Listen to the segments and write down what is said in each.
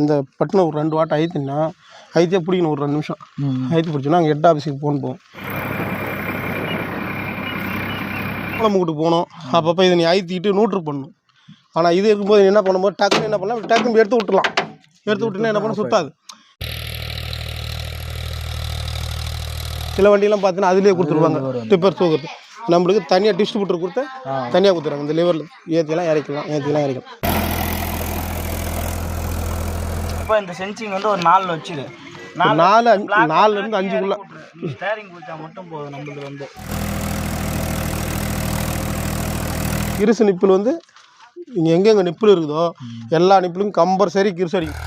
இந்த பட்டின ஒரு ரெண்டு வாட்டை ஐத்தினா ஐத்தியே பிடிக்கணும் ஒரு ரெண்டு நிமிஷம். ஐத்தி பிடிச்சோன்னா அங்கே ஹெட் ஆஃபீஸுக்கு ஃபோன் போகும் குழம்புக்கிட்டு போகணும். அப்பப்போ இதை நீ ஐத்திக்கிட்டு நூட்ரு பண்ணணும். ஆனால் இது இருக்கும்போது என்ன பண்ணும்போது டக்குன்னு என்ன பண்ணலாம் டக்குன்னு எடுத்து விட்டுலாம் எடுத்து விட்டுனா என்ன பண்ண சுத்தாது. சில வண்டியெல்லாம் பார்த்தீங்கன்னா அதுலேயே கொடுத்துருவாங்க. டிப்பர் தூக்குறது. நம்மளுக்கு தனியாக டிஸ்ட்ரிபியூட்டர் கொடுத்து தனியாக கொடுத்துருவாங்க. இந்த லிவரில் ஏற்றிலாம் இறக்கலாம் ஏற்றிலாம் இறக்கலாம் இப்போ இந்த சென்சிங் வந்து ஒரு நாலு வச்சுரு நாலு அஞ்சு நாலுலேருந்து அஞ்சுக்குள்ளே. ஸ்டேரிங் பிடிச்சா மட்டும் போதும் நம்மளுக்கு வந்து. கிருசு நிப்பிள் வந்து நீங்கள் எங்கெங்கே நிப்பிள் இருக்குதோ எல்லா நிப்பிளும் கம்பல்சரி கிருசு அடிக்கும்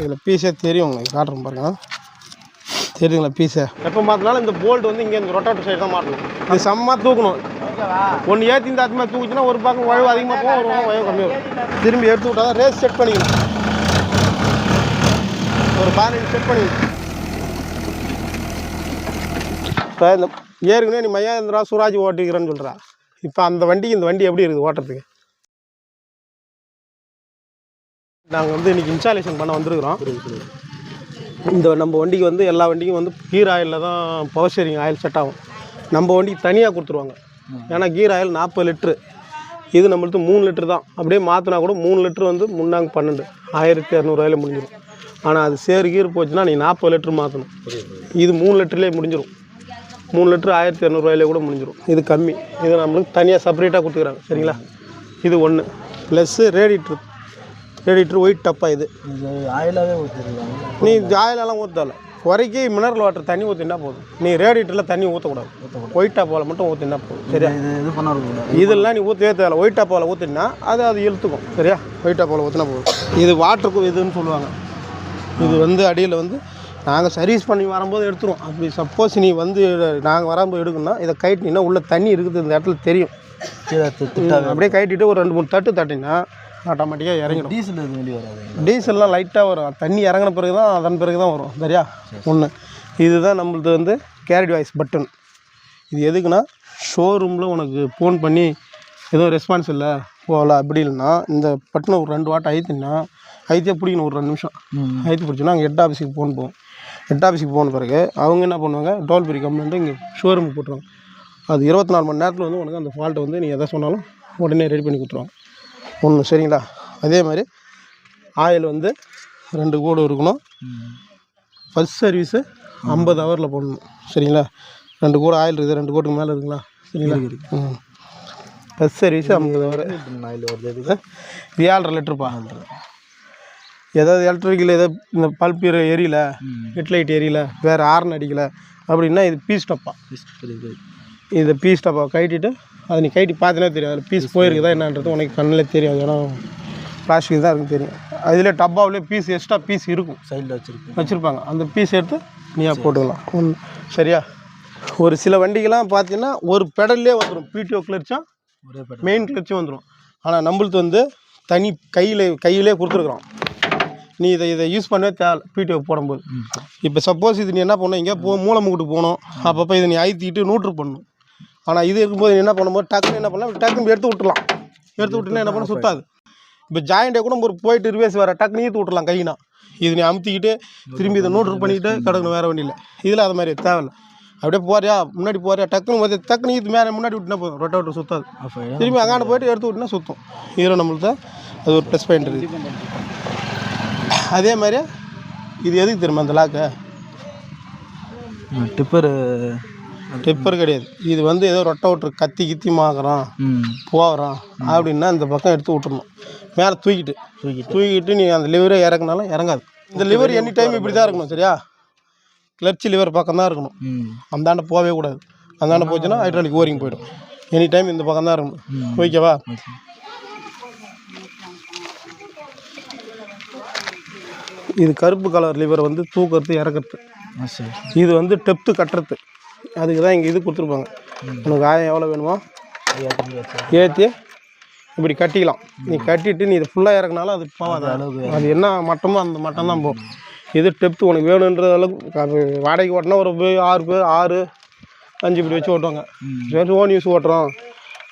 இதில் பீஸே தெரியும் உங்களுக்கு. காட்டுறேன் பாருங்க. தெரியுங்களா பீஸை? எப்போ மாற்றினாலும் இந்த போல்ட் வந்து இங்கே இந்த ரொட்டாட்டர் சைடு தான் மாட்டணும் இது செம்ம தூக்கணும். ஒன்று ஏற்றி இந்த அதிகமாக மாதிரி தூக்குச்சுன்னா ஒரு பக்கம் வயவு அதிகமாக போகும் ஒரு பக்கம் வயவு கம்மியாக வரும். திரும்பி எடுத்து விட்டா தான் ரேஸ் செட் பண்ணிக்கணும். ஒரு பதினஞ்சு செட் பண்ணிக்கணும். இப்போ இந்த ஏற்கனவே நீ மகேந்திரா சுராஜ் ஓட்டிக்கிறேன்னு சொல்கிறா இப்போ அந்த வண்டிக்கு இந்த வண்டி எப்படி இருக்குது ஓட்டுறதுக்கு? நாங்கள் வந்து இன்றைக்கி இன்ஸ்டாலேஷன் பண்ண வந்திருக்கிறோம். இந்த நம்ம வண்டிக்கு வந்து எல்லா வண்டிக்கும் வந்து கீர் ஆயிலில் தான் பவர் ஷேரிங் ஆயில் செட் ஆகும். நம்ம வண்டிக்கு தனியாக கொடுத்துருவாங்க. ஏன்னா கீர் ஆயில் நாற்பது லிட்ரு. இது நம்மளுக்கு மூணு லிட்டர் தான். அப்படியே மாற்றினா கூட மூணு லிட்டர் வந்து முன்னாங்க பன்னெண்டு. ஆயிரத்தி இரநூறுவாயில முடிஞ்சிடும் ஆனால் அது சேரு கீர் போச்சுன்னா நீ நாற்பது லிட்டர் மாற்றணும் இது மூணு லிட்டர்லேயே முடிஞ்சிடும் மூணு லிட்டர் ஆயிரத்தி இரநூறுவாயிலே கூட முடிஞ்சிடும் இது கம்மி. இது நம்மளுக்கு தனியாக செப்பரேட்டாக கொடுத்துக்கிறாங்க. சரிங்களா? இது ஒன்று ப்ளஸ்ஸு ரேடிட்ரு ரேடிட்ரு ஒயிட் டப்பா இது. இது ஆயிலாகவே ஊற்றிருக்காங்க நீ ஆயிலெல்லாம் ஊற்றல குறைக்கி மினரல் வாட்டர் தண்ணி ஊற்றினா போதும். நீ ரேடிட்டரில் தண்ணி ஊற்றக்கூடாது ஒயிட் டாப்பாவில் மட்டும் ஊற்றினா போதும். சரியா? இது பண்ண இதெல்லாம் நீ ஊற்றவே தேவை ஒயிட் டாப்பாவில் ஊற்றினா அது அது இழுத்துக்கும். சரியா? ஒயிட் டாப்பாவில் ஊற்றினா போதும். இது வாட்டருக்கு இதுன்னு சொல்லுவாங்க. இது வந்து அடியில் வந்து நாங்கள் சர்வீஸ் பண்ணி வரும்போது எடுத்துருவோம். அப்படி சப்போஸ் நீ வந்து நாங்கள் வரும்போது எடுக்கணும்னா இதை கைட்டினா உள்ள தண்ணி இருக்குது இந்த இடத்துல தெரியும். அப்படியே கைட்டிட்டு ஒரு ரெண்டு மூணு தட்டு தட்டினா ஆட்டோமேட்டிக்காக இறங்கிடும். டீசல் எதுவும் வெளியே வராது. டீசல்லாம் லைட்டாக வரும். தண்ணி இறங்கின பிறகு தான் அதன் பிறகு தான் வரும். சரியா? ஒன்று இதுதான் நம்மளது வந்து கேரிட் வாய்ஸ் பட்டன் இது எதுக்குன்னா ஷோரூமில் உனக்கு ஃபோன் பண்ணி எதுவும் ரெஸ்பான்ஸ் இல்லை போகல அப்படி இல்லைன்னா இந்த பட்டனை ஒரு ரெண்டு வாட்டை ஐத்தினா ஐத்தியே பிடிக்கணும் ஒரு ரெண்டு நிமிஷம். ம் ஐத்தி பிடிச்சோன்னா அங்கே ஹெட் ஆஃபீஸுக்கு ஃபோன் போகும். ஹெட் ஆஃபீஸுக்கு போன பிறகு அவங்க என்ன பண்ணுவாங்க டோல் ஃப்ரீ கம்ப்ளைண்ட்டு இங்கே ஷோரூமுக்கு போட்டுருவாங்க. அது இருபத்தி நாலு மணி நேரத்தில் வந்து உனக்கு அந்த ஃபால்ட்டை வந்து நீ எதை சொன்னாலும் உடனே ரெடி பண்ணி கொடுத்துருவாங்க. ஒன்று சரிங்களா? அதே மாதிரி ஆயில் வந்து ரெண்டு கூடு இருக்கணும். ஃபஸ்ட் சர்வீஸு ஐம்பது ஹவரில் போடணும் சரிங்களா? ரெண்டு கூட ஆயில் இருக்குது ரெண்டு கோட்டுக்கு மேலே இருக்குங்களா? சரிங்களா? ம். ஃபஸ்ட் சர்வீஸ் ஐம்பது ஹவர் ஆயில் வருது எதுக்கு இது ஏழரை லிட்டருப்பா ஏதாவது எலக்ட்ரிக்கல் ஏதாவது இந்த பல்ப் எரியல ஹெட்லைட் எரியல வேறு ஹார்ன் அடிக்கல அப்படின்னா இது பீஸ் டப்பா இதை பீஸ் டப்பா கட்டிட்டு அதை நீ கட்டி பார்த்தினா தெரியும். அதில் பீஸ் போயிருக்குதா என்னன்றது உனக்கு கண்ணில் தெரியும் அது ஏன்னா பிளாஸ்டிக் தான் இருக்குன்னு தெரியும். அதில் டப்பாவிலே பீஸ் எக்ஸ்ட்ரா பீஸ் இருக்கும். சைடில் வச்சுருக்கேன் வச்சுருப்பாங்க. அந்த பீஸ் எடுத்து நீயா போட்டுக்கலாம். சரியா? ஒரு சில வண்டிக்கெல்லாம் பார்த்தீங்கன்னா ஒரு பெடல்லே வந்துடும் பிடிஓ கிளர்ச்சும் மெயின் கிளர்ச்சும் வந்துடும் ஆனால் நம்மளுக்கு வந்து தனி கையில் கையிலே கொடுத்துருக்குறோம். நீ இதை இதை யூஸ் பண்ணவே தேவை பிடிஓ போடும்போது. இப்போ சப்போஸ் இது நீ என்ன பண்ணணும் எங்கேயா போ மூலமுக்கிட்டு போகணும். அப்பப்போ இதை நீ ஐத்திக்கிட்டு நூட்ரு பண்ணணும் ஆனால் இது இருக்கும்போது என்ன பண்ணும்போது டக்குன்னு என்ன பண்ணலாம்? டக்குன்னு எடுத்து விட்டுலாம் எடுத்து விட்டுனா என்ன பண்ண? சுத்தாது. இப்போ ஜாயிண்டே கூட ஒரு போயிட்டு ரிவேஸ் வேறு டக்குன்னு ஈத்து விட்டுலாம் கையினா இது நீ அமுத்திக்கிட்டு திரும்பி இதை நூட்ரு பண்ணிக்கிட்டு கிடக்கணும் வேறு வண்டியில் இதில் அது மாதிரி தேவையில்ல. அப்படியே போறியா? முன்னாடி போறியா? டக்குன்னு வந்து டக்குன்னு இது மேலே முன்னாடி விட்டுனா போதும். ரொட்ட விட்டு சுத்தாது. திரும்பி அங்காண்ட போயிட்டு எடுத்து விட்டுனா சுற்றும் இதில் நம்மளுக்கு அது ஒரு ப்ளஸ் பாயிண்ட் இருக்குது அதே மாதிரி இது எதுக்கு தெரியுமா அந்த லாக்கு டிப்பர் டிப்பர் கிடையாது. இது வந்து ஏதோ ரொட்டை விட்டுரு கத்தி கித்தி மாக்குறான். போகிறான். அப்படின்னா இந்த பக்கம் எடுத்து விட்டுறணும். மேலே தூக்கிட்டு. தூக்கிட்டு. தூக்கிட்டு நீ அந்த லிவரே இறக்குனாலும் இறங்காது. இந்த லிவர் எனி டைம் இப்படி தான் இருக்கணும் சரியா? கிளர்ச்சி லிவர் பக்கம் தான் இருக்கணும் அந்தாண்ட போகவே கூடாது. அந்தாண்ட போச்சுன்னா ஹைட்ராலிக் ஓரிங் போயிடும். எனி டைம் இந்த பக்கம் தான் இருக்கணும் ஓகேவா? இது கருப்பு கலர் லிவர் வந்து தூக்கிறது இறக்குறது. இது வந்து டெப்த்து கட்டுறது. அதுக்கு தான் இங்கே இது கொடுத்துருப்பாங்க. உனக்கு ஆயம் எவ்வளோ வேணுமோ ஏற்றி இப்படி கட்டிக்கலாம். நீ கட்டிட்டு நீ இதை ஃபுல்லாக இறக்குனாலும் அது போகாது. அது என்ன மட்டமோ அந்த மட்டம் தான் போகும் இது டெப்த்து உனக்கு வேணுன்ற அளவுக்கு அது வாடகைக்கு ஓட்டினா ஒரு ஆறு பேர் ஆறு அஞ்சு இப்படி வச்சு ஓட்டுவாங்க. ஓன் யூஸ் ஓட்டுறோம்.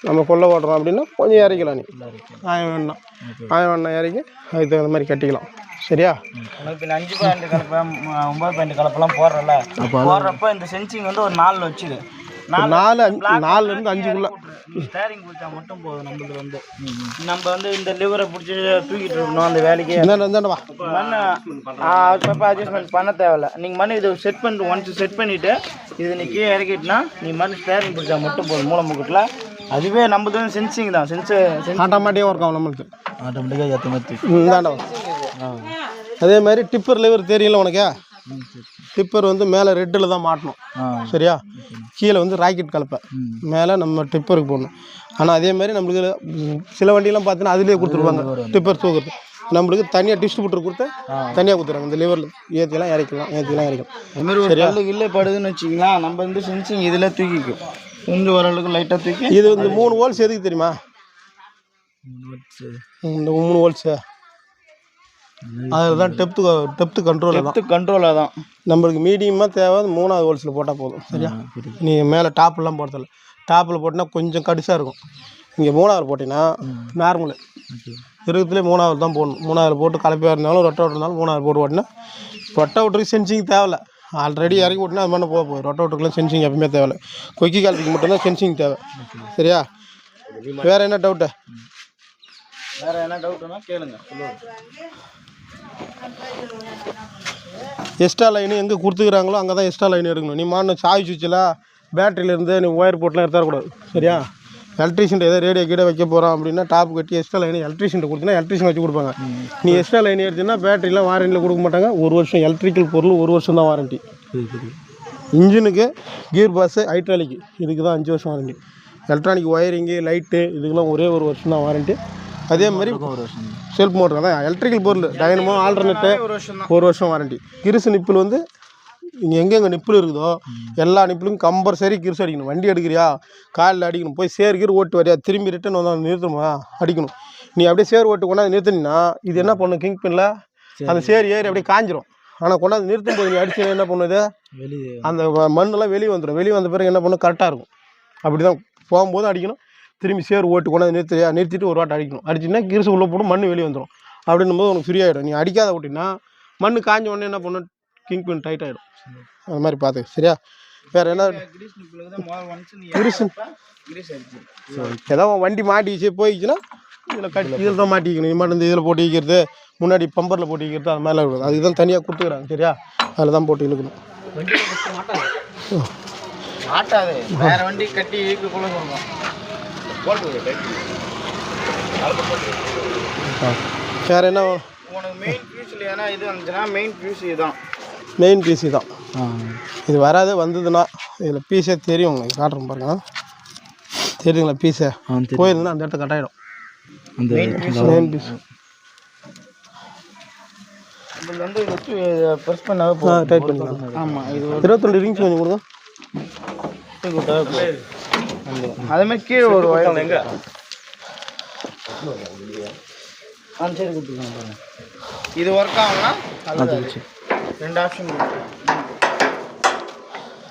நம்ம கொல்லை ஓடுறோம் அப்படின்னா கொஞ்சம் இறக்கலாம் நீ. ஆயம் வேணா ஆயம் வேணா இறக்கி அதுக்கு தகுந்த மாதிரி கட்டிக்கலாம். சரியா? அஞ்சு பாயிண்ட் கலப்பை ஒன்பது பாயிண்ட் கலப்பெல்லாம் போடுறல போடுறப்ப இந்த சென்சிங் வந்து ஒரு நாலு வச்சுடு நாலு நாலு அஞ்சு நாலுலேருந்து அஞ்சுக்குள்ளே. ஸ்டேரிங் பிடிச்சா மட்டும் போதும் நம்மளுக்கு வந்து. நம்ம வந்து இந்த லிவரை பிடிச்சி தூக்கிட்டு இருக்கணும் அந்த வேலைக்கு. வா. மண் அட்ஜஸ்ட்மெண்ட் பண்ண தேவையில்ல. நீங்கள் மண் இது செட் பண்ணிட்டு ஒன்ஸ் செட் பண்ணிவிட்டு இது நீ கீழே இறக்கிட்டுனா நீ மண் ஸ்டேரிங் பிடிச்சா மட்டும் போதும் மூளை முக்கட்டில் அதுவே வந்து சென்சிங் தான். சென்ஸ் சென்ஸ் ஆட்டோமேட்டிக்காக ஒர்க் ஆகும் நம்மளுக்கு. ஆட்டோமேட்டிக்காக ஏற்ற மாதிரி இந்தாண்டா அதே மாதிரி டிப்பர் லிவர் தெரியல உனக்கு? டிப்பர் வந்து மேலே ரெட்டில் தான் மாட்டணும். சரியா? கீழே வந்து ராக்கெட் கலப்பை. மேலே நம்ம டிப்பருக்கு போடணும். ஆனால் அதே மாதிரி நம்மளுக்கு சில வண்டியெல்லாம் பார்த்தீங்கன்னா அதுலேயே கொடுத்துருவாங்க. டிப்பர் தூக்குறது. நம்மளுக்கு தனியாக டிஸ்ட்ரிபியூட்டர் கொடுத்து தனியாக கொடுத்துருவாங்க. இந்த லிவரில் ஏற்றிலாம் இறக்கலாம் ஏற்றிலாம் இறக்கலாம் அது மாதிரி ஒரு கல்லு கில்லே படுதுன்னு வச்சிங்களா நம்ம வந்து சென்சிங் இதில் தூக்கிக்கும். கொஞ்சம் ஓரளவுக்கு லைட்டாக தூக்கி. இது வந்து மூணு ஹோல்ஸ் எதுக்கு தெரியுமா? இந்த மூணு ஹோல்ஸு அதில் தான் டெப்த்து டெப்த்து கண்ட்ரோல் டெப்த்து கண்ட்ரோலாக தான் நம்மளுக்கு மீடியமாக தேவை மூணாவது ஹோல்ஸில் போட்டால் போதும். சரியா? நீ மேலே டாப்லாம் போடுறதில்ல டாப்பில் போட்டினா கொஞ்சம் கடிசாக இருக்கும். இங்கே மூணாவது போட்டிங்கன்னா நார்மலு இருக்கிறதுலே மூணாவது தான் போடணும். மூணாவது போட்டு கலப்பியாக இருந்தாலும் ரொட்டை விட்டு இருந்தாலும் மூணாவது போட்டு ஓட்டினா ரொட்டை விட்டுருக்கு சென்சிங் தேவையில்ல. ஆல்ரெடி இறக்கி ஓட்டினா அது மாதிரி போக போகுது. ரொட்டை விட்டுருக்குலாம் சென்சிங் எப்பவுமே தேவையில்ல. கொக்கி காலத்துக்கு மட்டும்தான் சென்சிங் தேவை. சரியா? வேறு என்ன டவுட்டு வேற என்ன டவுட்னா கேளுங்க. எக்ஸ்ட்ரா லைன் எங்கே கொடுத்துக்கிறாங்களோ அங்கே தான் எக்ஸ்ட்ரா லைன் எடுக்கணும். நீ மாட்டு சாவி சுவிட்சில் பேட்டரியிலேருந்து நீ ஒயர் போட்டுலாம் எடுத்துடக்கூடாது. சரியா? எலக்ட்ரிஷியன் ஏதோ ரேடியோ கீழே வைக்க போகிறோம் அப்படின்னா டாப் கட்டி எக்ஸ்ட்ரா லைன் எலக்ட்ரிஷியன் கொடுத்தீங்கன்னா எலக்ட்ரிஷியன் வச்சு கொடுப்பாங்க. நீ எக்ஸ்ட்ரா லைன் எடுத்தீங்கன்னா பேட்டரிலாம் வாரண்டியில் கொடுக்க மாட்டாங்க. ஒரு வருஷம் எலக்ட்ரிக்கல் பொருள் ஒரு வருஷம் தான் வாரண்டி இன்ஜினுக்கு கீர் பாஸு ஹைட்ராலிக் இதுக்கு தான் அஞ்சு வருஷம் வாரண்டி எலக்ட்ரானிக் ஒயரிங்கு லைட்டு இதுக்கெல்லாம் ஒரே ஒரு வருஷம் தான் வாரண்டி அதே மாதிரி ஒரு வருஷம் செல்ஃப் மோட்டர் தான் எலக்ட்ரிக்கல் பொருள் டைனமோ ஆல்டர்னேட்டு ஒரு வருஷம் தான். ஒரு வருஷம் வாரண்டி கிருசு நிப்பிள் வந்து இங்கே எங்கெங்கே நிப்பிள் இருக்குதோ எல்லா நிப்பிளும் கம்பல்சரி கிருசு அடிக்கணும். வண்டி எடுக்கிறியா? காலில் அடிக்கணும். போய் சேர் கீர் ஓட்டு வரியா? திரும்பி ரிட்டன் வந்து நிறுத்தணுமா. அடிக்கணும். நீ அப்படியே சேர் ஓட்டு கொண்டாந்து நிறுத்தினா இது என்ன பண்ணும்? கிங் பின்ல அந்த சேர் ஏறி அப்படியே காஞ்சிரும். ஆனால் கொண்டாந்து நிறுத்தும் போது நீ அடிச்சு என்ன பண்ணுது? அந்த மண்ணெல்லாம் வெளியே வந்துடும் வெளியே வந்த பிறகு என்ன பண்ணும்? கரெக்டாக இருக்கும். அப்படி தான் போகும்போது அடிக்கணும். திரும்பி சேர் ஓட்டு கொண்டாந்து நிறுத்தியா நிறுத்திட்டு ஒரு வாட்டை அடிக்கணும். அடிச்சுன்னா கிருசு உள்ளே போடும் மண் வெளியே வந்துடும் அப்படின்னும் போது உனக்கு ஃப்ரீ ஆகிடும் நீ அடிக்காத விட்டினா மண் காஞ்ச உடனே என்ன பண்ணும்? கிங் பின் டைட் ஆகிடும் அது மாதிரி பார்த்து சரியா? வேறு என்ன? கிரீஸ் நிப்பிளுக்கு தான் முதல் ஒன்ஸ் நீ கிருசு கிரீஸ் அடிச்சு ஏதோ உன் வண்டி மாட்டிச்சு போயிடுச்சுன்னா இதில் கட்டி இதில் தான் மாட்டிக்கணும். மட்டும் இந்த இதில் போட்டு வைக்கிறது முன்னாடி பம்பரில் போட்டு வைக்கிறது அது மாதிரிலாம் இருக்குது அதுக்கு தான் தனியாக கொடுத்துக்கிறாங்க சரியா? அதில் தான் போட்டு இழுக்கணும். மாட்டாது. வேற வண்டி கட்டி இழுக்கக்குள்ள சொல்லுவோம் வேறு என்ன? உனக்கு மெயின் ஃபியூஸ்ல ஏன்னா இது வந்துச்சுன்னா மெயின் ஃபியூஸ் இதுதான். மெயின் பிசி தான். இது வராது வந்ததுன்னா இதில் பீஸே தெரியும் உங்களுக்கு. காட்டுறேன் பாருங்க. தெரியுங்களா பீஸே போயிருந்தா அந்த இடத்த கட்டாயிடும் அந்த மெயின் பீஸ் இதில் வந்து ப்ரெஸ் பண்ணாவே ஆ போதும். டைட் பண்ணிக்கலாம். ஆமாம் இது இருபத்தெண்டு ரிங்ஸ் கொஞ்சம் கொடுங்க. ஒட்டி கொடுத்தாவே போதும். அதே மாதிரி கீழே ஒரு ஒயர் எங்க ஆ சரி கொடுத்துருக்காங்க பாருங்க இது ஒர்க் ஆகும்னா அது ரெண்டு ஆப்ஷன்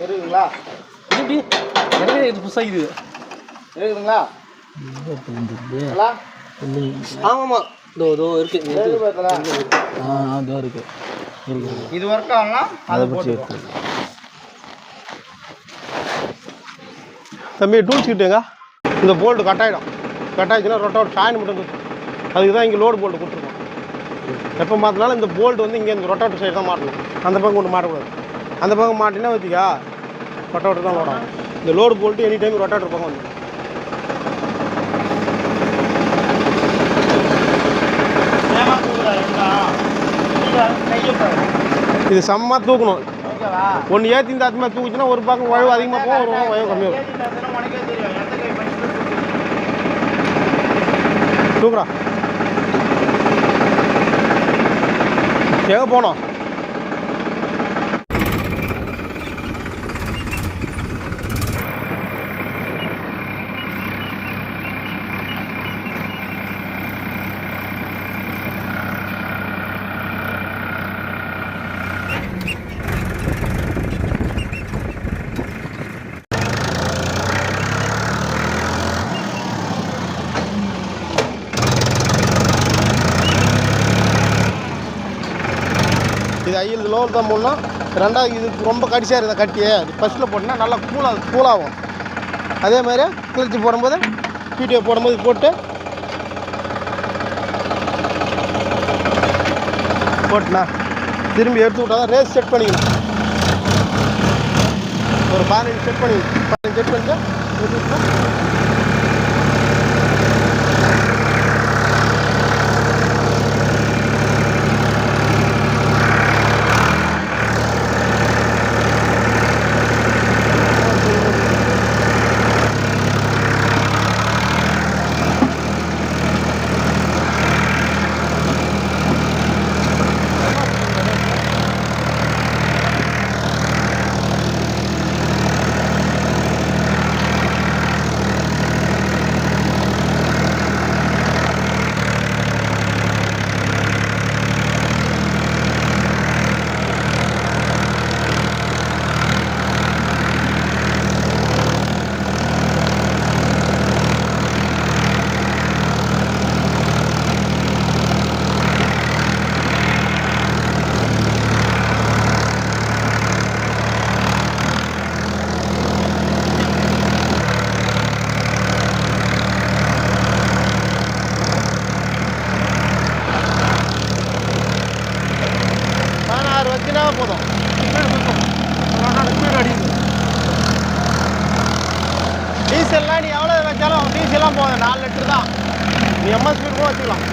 இருக்குங்களா இது புதுசாக இது இருக்குதுங்களா நல்லா? ஆமாம் இதோ இதோ இருக்கு. எது பார்த்தல? ஆ அதோ இருக்கு. இருக்கு. இது ஒர்க் ஆகும்னா அதை போட்டு தம்பி டூல்ஸ் கிட்டுங்க இந்த போல்ட்டு கட் ஆகிடும் கட் ஆயிடுச்சுன்னா ரொட்டோட் ஷாயின் மட்டும் கொடுத்து அதுக்கு தான் இங்கே லோடு போல்ட்டு கொடுத்துருக்கோம். எப்போ மாற்றினாலும் இந்த போல்ட் வந்து இங்கே இந்த ரொட்டோட் சைடு தான் மாட்டணும் அந்த பக்கம் கொண்டு மாட்டக்கூடாது அந்த பக்கம் மாட்டினா வச்சுக்கா ரொட்டோட்டர் தான் ஓடும். இந்த load bolt any time rotator பக்கம் வந்து இது செம்ம தூக்கணும். ஒன்று ஏற்றி இந்த அதிகமாக தூக்குச்சுன்னா ஒரு பக்கம் உழவு அதிகமாக போகும் ஒரு பக்கம் உழவு கம்மியாக ஏத்தி தூக்குறா எங்கே போனோம் ஐயில் லோவர் தான் போடணும். ரெண்டாவது இது ரொம்ப கடிசாக இருந்தால் கட்டியே. ஃபஸ்ட்டில் போட்டினா நல்லா கூலாக கூலாகும் அதே மாதிரி கிளச்சி போடும்போது வீடியோ போடும்போது போட்டு போட்டுனா திரும்பி எடுத்து விட்டா தான் ரேஸ் செட் பண்ணிக்கணும். ஒரு பதினஞ்சு செட் பண்ணி பதினஞ்சு செட் பண்ணிட்டு எடுத்து விட்டா பதினாறு வச்சுனா போதும் ஸ்பீடு சுத்தம் ஸ்பீடு அடிக்கும் டீசல்லாம் நீ எவ்வளோ வச்சாலும் டீசல்லாம் போகுது நாலு லிட்டர் தான். நீ எம்எஸ்பி கூட வச்சுக்கலாம்.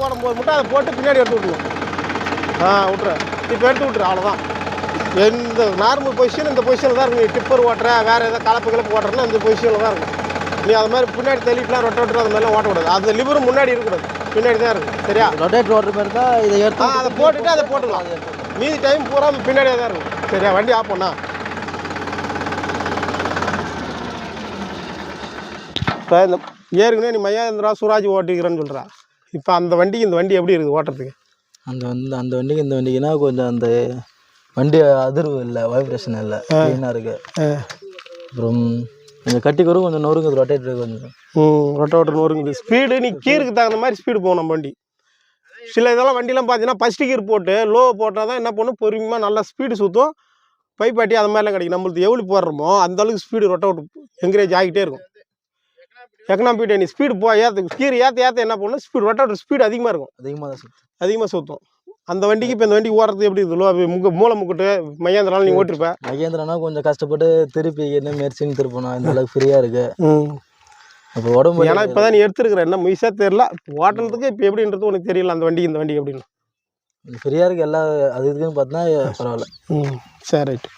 போடும்போது மட்டும் அதை போட்டு பின்னாடி எடுத்து விட்டுருவோம். ஆ விட்ரு இப்போ எடுத்து விட்ரு அவ்வளோதான் இந்த நார்மல் பொசிஷன் இந்த பொசிஷனில் தான் இருக்கும். நீ டிப்பர் ஓட்டுற வேறு ஏதாவது கலப்பு கிளப்பு ஓட்டுறன்னா இந்த பொசிஷனில் தான் இருக்கும். நீ அது மாதிரி பின்னாடி தள்ளிட்டுலாம் ரொட்டோட்டர் அது மாதிரிலாம் ஓட்டக்கூடாது அந்த லிவரும் முன்னாடி இருக்கக்கூடாது. பின்னாடி தான் இருக்கும். சரியா? ரொட்டேட் ஓட்டுற மாதிரி தான் இதை எடுத்து அதை போட்டுட்டு அதை போட்டுக்கலாம். மீதி டைம் பூரா பின்னாடியே தான் இருக்கும். சரியா? வண்டி ஆஃப் பண்ணா. இப்போ இந்த ஏற்கனவே நீ மகேந்திரா சுராஜ் ஓட்டிக்கிறேன்னு சொல்கிறா இப்போ அந்த வண்டிக்கு இந்த வண்டி எப்படி இருக்குது ஓட்டுறதுக்கு? அந்த வந்து அந்த வண்டிக்கு இந்த வண்டிக்குனா கொஞ்சம் அந்த வண்டி அதிர்வு இல்லை வைப்ரேஷன் இல்லை. க்ளீனாக இருக்கு. அப்புறம் கொஞ்சம் கட்டி கூட கொஞ்சம் நொறுங்குது ரொட்டேட் கொஞ்சம். ம் ரொட்டோட்டர் நொறுங்குது. ஸ்பீடு நீ கீருக்கு தகுந்த மாதிரி ஸ்பீடு போகும் நம்ம வண்டி. சில இதெல்லாம் வண்டிலாம் பார்த்தீங்கன்னா ஃபஸ்ட்டு கீர் போட்டு லோ போட்டால் தான் என்ன பண்ணும்? பொறுமையாக நல்லா ஸ்பீடு சுற்றும் பைப்பாட்டி அது மாதிரிலாம் கிடைக்கும். நம்மளுக்கு எவ்வளோ போடுறோமோ அந்த அளவுக்கு ஸ்பீடு ரொட்டோட் என்கரேஜ் ஆகிட்டே இருக்கும். எக்கனாமிக் நீ ஸ்பீடு போ ஏற்ற கீர் ஏற்ற ஏற்ற என்ன பண்ணும் ஸ்பீடு ரொட்டோட்டர் ஸ்பீடு அதிகமாக இருக்கும். அதிகமாக தான் சுற்றும் அதிகமாக சுற்றும் அந்த வண்டிக்கு இப்போ இந்த வண்டி ஓடுறது எப்படி இருக்குது லோ முக மூளை முக்கிட்டு மையாந்திராலும் நீ ஓட்டிருப்ப. மகேந்திரனா கொஞ்சம் கஷ்டப்பட்டு திருப்பி என்ன மெர்சின்னு திருப்பணும். இந்த அளவுக்கு ஃப்ரீயாக இருக்கு. அப்போ உடம்பு ஏன்னா இப்போ தான் நீ எடுத்துருக்குற என்ன முயசாக தெரில ஓட்டுறதுக்கு இப்போ எப்படின்றது உனக்கு தெரியல அந்த வண்டிக்கு இந்த வண்டி எப்படின்னு ஃப்ரீயாக இருக்கு எல்லா அது இதுக்குன்னு பார்த்தா பரவாயில்ல. ம். சரி ரைட்